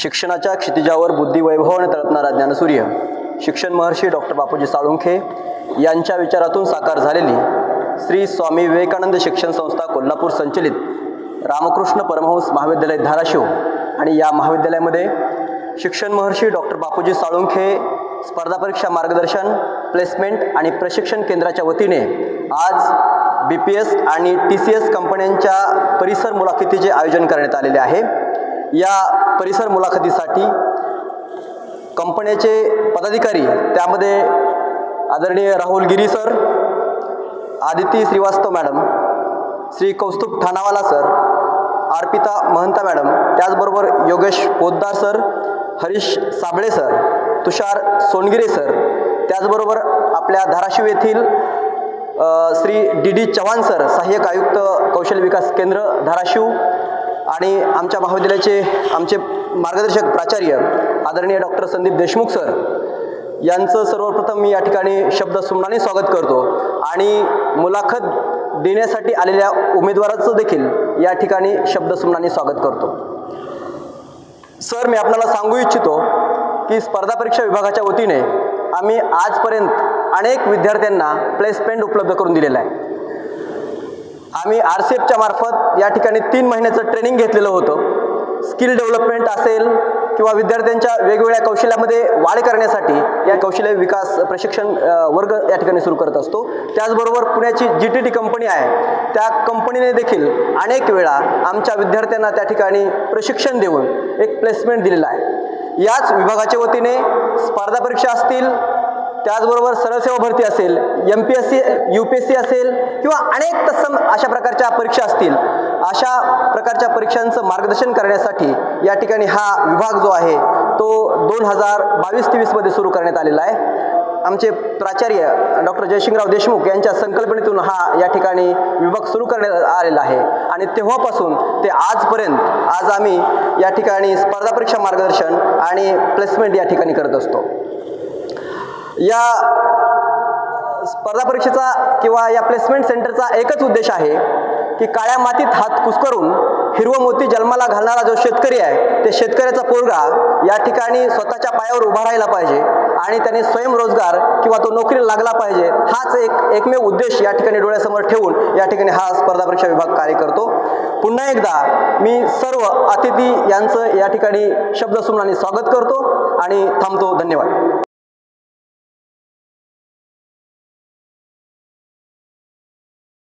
शिक्षणाच्या क्षितिजावर बुद्धिवैभवाने तळपणारा ज्ञानसूर्य शिक्षण महर्षी डॉक्टर बापूजी साळुंखे यांच्या विचारातून साकार झालेली श्री स्वामी विवेकानंद शिक्षण संस्था कोल्हापूर संचलित रामकृष्ण परमहंस महाविद्यालय धाराशिव आणि या महाविद्यालयामध्ये शिक्षण महर्षी डॉक्टर बापूजी साळुंखे स्पर्धा परीक्षा मार्गदर्शन प्लेसमेंट आणि प्रशिक्षण केंद्राच्या वतीने आज बी पी एस आणि टी सी एस कंपन्यांच्या परिसर मुलाखतीचे आयोजन करण्यात आलेले आहे. या परिसर मुलाखतीसाठी कंपन्याचे पदाधिकारी त्यामध्ये आदरणीय Rahul Giri sir Aditi Shrivastava madam Shri Kaustubh Thanawala sir Arpita Mahanta madam त्याचबरोबर Yogesh Poddar sir Harish Sable sir Tushar Songire sir त्याचबरोबर आपल्या धाराशिव येथील Shri D D Chavan sir सहाय्यक आयुक्त कौशल्य विकास केंद्र धाराशिव आणि आमच्या महाविद्यालयाचे आमचे मार्गदर्शक प्राचार्य आदरणीय डॉक्टर संदीप देशमुख सर यांचं सर्वप्रथम मी या ठिकाणी शब्द सुमनाने स्वागत करतो. आणि मुलाखत देण्यासाठी आलेल्या उमेदवाराचं देखील या ठिकाणी शब्द सुमनाने स्वागत करतो. सर मी आपल्याला सांगू इच्छितो की स्पर्धा परीक्षा विभागाच्या वतीने आम्ही आजपर्यंत अनेक विद्यार्थ्यांना प्लेसमेंट उपलब्ध करून दिलेला आहे. आम्ही आर सी एफच्या मार्फत या ठिकाणी तीन महिन्याचं ट्रेनिंग घेतलेलं होतं. स्किल डेव्हलपमेंट असेल किंवा विद्यार्थ्यांच्या वेगवेगळ्या कौशल्यामध्ये वाढ करण्यासाठी या कौशल्य विकास प्रशिक्षण वर्ग या ठिकाणी सुरू करत असतो. त्याचबरोबर पुण्याची जी टी टी कंपनी आहे. त्या कंपनीने देखील अनेक वेळा आमच्या विद्यार्थ्यांना त्या ठिकाणी प्रशिक्षण देऊन एक प्लेसमेंट दिलेलं आहे. याच विभागाच्या वतीने स्पर्धा परीक्षा असतील त्याचबरोबर सरळसेवा भरती असेल M P S C U P S C असेल किंवा अनेक तत्सम अशा प्रकारच्या परीक्षा असतील अशा प्रकारच्या परीक्षांचं मार्गदर्शन करण्यासाठी या ठिकाणी हा विभाग जो आहे तो दोन हजार बावीस तेवीसमध्ये सुरू करण्यात आलेला आहे. आमचे प्राचार्य डॉक्टर जयशिंगराव देशमुख यांच्या संकल्पनेतून हा या ठिकाणी विभाग सुरू करण्यात आलेला आहे. आणि तेव्हापासून ते आजपर्यंत आज आम्ही या ठिकाणी स्पर्धा परीक्षा मार्गदर्शन आणि प्लेसमेंट या ठिकाणी करत असतो. या स्पर्धा परीक्षेचा किंवा या प्लेसमेंट सेंटरचा एकच उद्देश आहे की काळ्या मातीत हात कुसकरून हिरवं मोती जन्माला घालणारा जो शेतकरी आहे ते शेतकऱ्याचा पोरगा या ठिकाणी स्वतःच्या पायावर उभा राहिला पाहिजे आणि त्याने स्वयंरोजगार किंवा तो नोकरीला लागला पाहिजे हाच एक एकमेव उद्देश या ठिकाणी डोळ्यासमोर ठेवून या ठिकाणी हा स्पर्धा परीक्षा विभाग कार्य करतो. पुन्हा एकदा मी सर्व अतिथी यांचं या ठिकाणी शब्द शब्दसुमनाने स्वागत करतो आणि थांबतो. धन्यवाद.